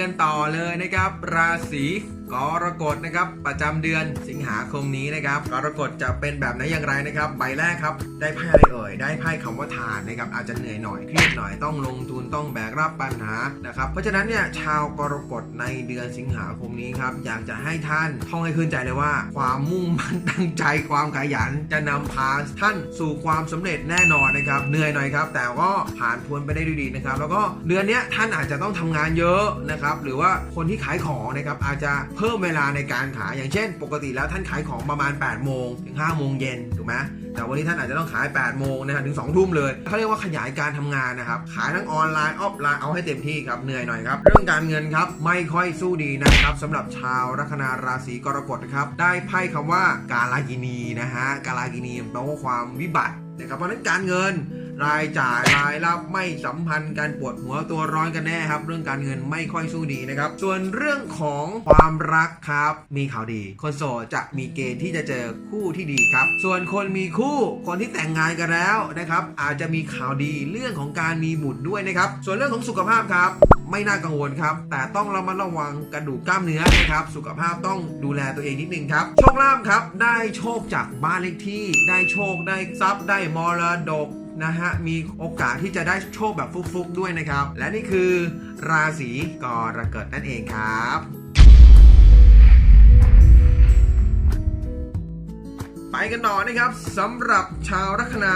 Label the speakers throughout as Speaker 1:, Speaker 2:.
Speaker 1: กันต่อเลยนะครับ ราศี กรกฎนะครับประจำเดือนสิงหาคมนี้นะครับกรกฎจะเป็นแบบไหนอย่างไรนะครับใบแรกครับได้ไพ่อะไรเอ่ยได้ไพ่คำว่าทานนะครับอาจจะเหนื่อยหน่อยเครียดหน่อยต้องลงทุนต้องแบกรับปัญหานะครับเพราะฉะนั้นเนี่ยชาวกรกฎในเดือนสิงหาคมนี้ครับอยากจะให้ท่านท่องให้ขึ้นใจเลยว่า ความมุ่งมั่นตั้งใจความขยันจะนำพาท่านสู่ความสำเร็จแน่นอนนะครับเหนื่อยหน่อยครับแต่ก็ผ่านพ้นไปได้ด้วยดีนะครับแล้วก็เดือนนี้ท่านอาจจะต้องทำงานเยอะนะครับหรือว่าคนที่ขายของนะครับอาจจะเพิ่มเวลาในการขายอย่างเช่น ปกติแล้วท่านขายของประมาณ 8 โมงถึง 5 โมงเย็นถูกไหมแต่วันนี้ท่านอาจจะต้องขาย 8 โมงนะฮะถึง 2 ทุ่มเลยเขาเรียกว่าขยายการทำงานนะครับ ขายทั้งออนไลน์ออฟไลน์เอาให้เต็มที่ครับเหนื่อยหน่อยครับ เรื่องการเงินครับ ไม่ค่อยสู้ดีนะครับสำหรับชาวลัคนาราศีกรกฎนะครับได้ไพ่คำว่ากาลากินีนะฮะกาลากินีแปลว่าความวิบัตินะครับเพราะฉะนั้นการเงิน รายจ่ายรายรับไม่สัมพันธ์กันปวดหัวตัวร้อนกันแน่ครับ เรื่องการเงินไม่ค่อยสู้ดีนะครับ ส่วนเรื่องของความรักครับ มีข่าวดี คนโสดจะมีเกณฑ์ที่จะเจอคู่ที่ดีครับ ส่วนคนมีคู่คนที่แต่งงานกันแล้วนะครับ อาจจะมีข่าวดีเรื่องของการมีบุตรด้วยนะครับ ส่วนเรื่องของสุขภาพครับไม่น่ากังวลครับ แต่ต้องระมัดระวังกระดูกกล้ามเนื้อนะครับ สุขภาพต้องดูแลตัวเองนิดนึงครับ โชคลาภครับ ได้โชคจากบ้านเลขที่ ได้โชคได้ทรัพย์ได้มรดก นะฮะ มีโอกาสที่จะได้โชคแบบฟุกๆด้วยนะครับ และนี่คือราศีกรกฎนั่นเองครับ กันต่อนะครับสำหรับชาวลัคนา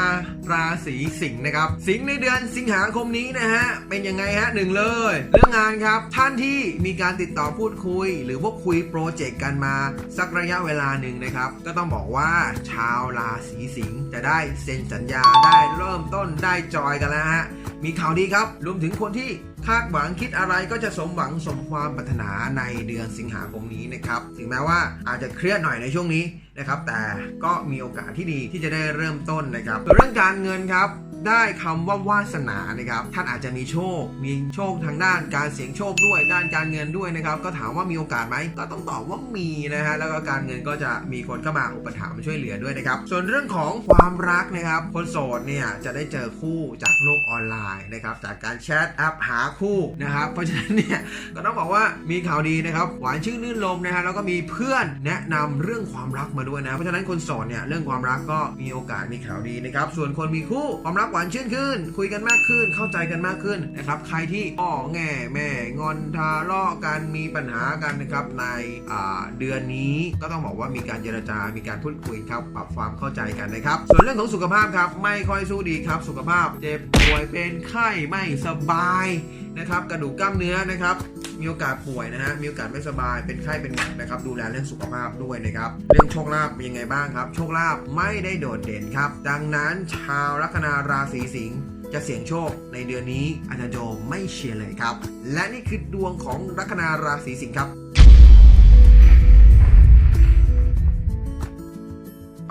Speaker 1: ราศีสิงห์นะครับ สิงห์ในเดือนสิงหาคมนี้นะฮะเป็นยังไงฮะหนึ่งเลย เรื่องงานครับท่านที่มีการติดต่อพูดคุย หรือว่าคุยโปรเจกต์กันมาสักระยะเวลาหนึ่งนะครับ ก็ต้องบอกว่าชาวราศีสิงห์จะได้เซ็นสัญญาได้เริ่มต้นได้จอยกันแล้วฮะ มีข่าวดีครับ รวมถึงคนที่คาดหวังคิดอะไรก็จะสมหวังสมความปรารถนาในเดือนสิงหาคมนี้นะครับ ถึงแม้ว่าอาจจะเครียดหน่อยในช่วงนี้นะครับ แต่ก็มีโอกาสที่ดีที่จะได้เริ่มต้นนะครับส่วนเรื่องการเงินครับ ได้คำว่าวาสนานะครับท่านอาจจะมีโชค มีโชคทางด้านการเสี่ยงโชคด้วยด้านการเงินด้วยนะครับก็ถามว่ามีโอกาสไหมก็ต้องตอบว่ามีนะฮะแล้วก็การเงินก็จะมีคนเข้ามาอุปถัมภ์ช่วยเหลือด้วยนะครับส่วนเรื่องของความรักนะครับคนโสดเนี่ยจะได้เจอคู่จากโลกออนไลน์นะครับจากการแชทแอปหาคู่นะครับเพราะฉะนั้นเนี่ยก็ต้องบอกว่ามีข่าวดีนะครับหวานชื่นนื่นลมนะฮะแล้วก็มีเพื่อนแนะนำเรื่องความรักมาด้วยนะเพราะฉะนั้นคนโสดเนี่ยเรื่องความรักก็มีโอกาสมีข่าวดีนะครับส่วนคนมีคู่ความรักานชื่นขึ้น คุยกันมากขึ้นเข้าใจกันมากขึ้นนะครับใครที่อ้อแง่แม่งอนทะเลาะกันมีปัญหากันนะครับในเดือนนี้ก็ต้องบอกว่ามีการเจรจา มีการพูดคุยครับปรับความเข้าใจกันนะครับส่วนเรื่องของสุขภาพครับไม่ค่อยสู้ดีครับสุขภาพเจ็บป่วยเป็นไข้ไม่สบายนะครับกระดูกกล้ามเนื้อนะครับ มีโอกาสป่วยนะฮะมีโอกาสไม่สบายเป็นไข้เป็นหวัดนะครับ ดูแลเรื่องสุขภาพด้วยนะครับ เรื่องโชคลาภเป็นยังไงบ้างครับ โชคลาภไม่ได้โดดเด่นครับ ดังนั้นชาวลัคนาราศีสิงห์จะเสี่ยงโชคในเดือนนี้อาจารย์โจไม่เชียร์เลยครับ และนี่คือดวงของลัคนาราศีสิงห์ครับ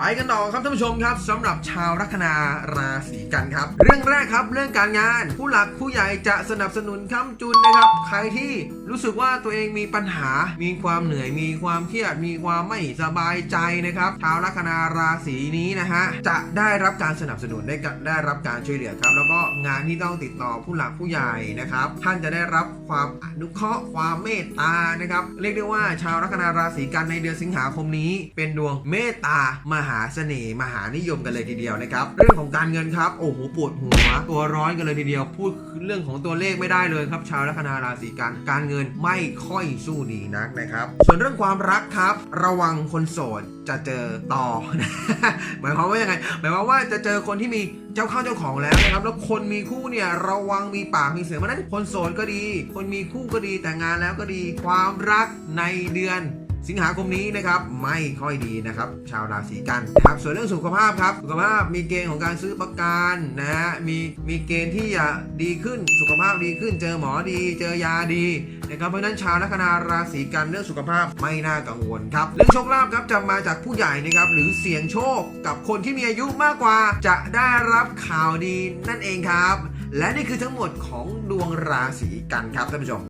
Speaker 1: ไปกันต่อครับท่านผู้ชมครับสำหรับชาวลัคนาราศีกันครับ เรื่องแรกครับเรื่องการงาน ผู้หลักผู้ใหญ่จะสนับสนุนค้ำจุนนะครับ ใครที่รู้สึกว่าตัวเองมีปัญหา มีความเหนื่อยมีความเครียดมีความไม่สบายใจนะครับ ชาวลัคนาราศีนี้นะฮะจะได้รับการสนับสนุนได้ได้รับการช่วยเหลือครับ แล้วก็งานที่ต้องติดต่อผู้หลักผู้ใหญ่นะครับ ท่านจะได้รับความอนุเคราะห์ความเมตตานะครับเรียกได้ว่าชาวลัคนาราศีกันในเดือนสิงหาคมนี้ เป็นดวงเมตตามหาเสน่ห์มหานิยมกันเลยทีเดียวนะครับ เรื่องของการเงินครับโอ้โหปวดหัว ตัวร้อนกันเลยทีเดียว พูดเรื่องของตัวเลขไม่ได้เลยครับ ชาวลัคนาราศีกันการเงินไม่ค่อยสู้ดีนักนะครับ ส่วนเรื่องความรักครับ ระวังคนโสดจะเจอต่อ หมายความว่ายังไง หมายความว่าจะเจอคนที่มีเจ้าข้าเจ้าของแล้วนะครับ แล้วคนมีคู่เนี่ยระวังมีปากมีเสียงเพราะนั้นคนโสดก็ดี คนมีคู่ก็ดีแต่งงานแล้วก็ดี ความรักในเดือน สิงหาคมนี้นะครับไม่ค่อยดีนะครับชาวราศีกันนะครับส่วนเรื่องสุขภาพครับสุขภาพมีเกณฑ์ของการซื้อประกันนะฮะมีมีเกณฑ์ที่จะดีขึ้นสุขภาพดีขึ้น เจอหมอดีเจอยาดีนะครับเพราะฉะนั้นชาวลัคนาราศีกันเรื่องสุขภาพไม่น่ากังวลครับเรื่องโชคลาภครับจะมาจากผู้ใหญ่นะครับหรือเสี่ยงโชคกับคนที่มีอายุมากกว่า จะได้รับข่าวดีนั่นเองครับ และนี่คือทั้งหมดของดวงราศีกันครับท่านผู้ชม